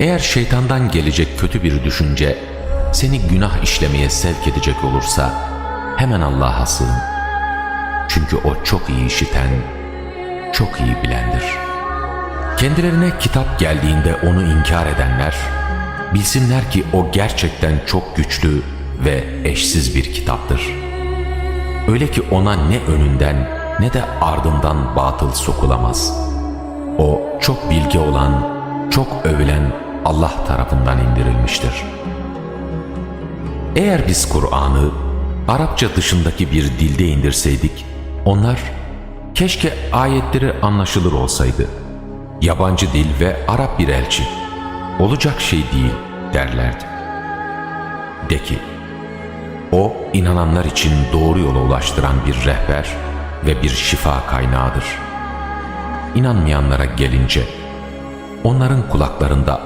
Eğer şeytandan gelecek kötü bir düşünce seni günah işlemeye sevk edecek olursa hemen Allah'a sığın. Çünkü o çok iyi işiten, çok iyi bilendir. Kendilerine kitap geldiğinde onu inkar edenler, bilsinler ki o gerçekten çok güçlü ve eşsiz bir kitaptır. Öyle ki ona ne önünden ne de ardından batıl sokulamaz. O çok bilgi olan, çok övülen Allah tarafından indirilmiştir. Eğer biz Kur'an'ı Arapça dışındaki bir dilde indirseydik, onlar keşke ayetleri anlaşılır olsaydı. Yabancı dil ve Arap bir elçi. Olacak şey değil derlerdi. De ki, o inananlar için doğru yola ulaştıran bir rehber ve bir şifa kaynağıdır. İnanmayanlara gelince, onların kulaklarında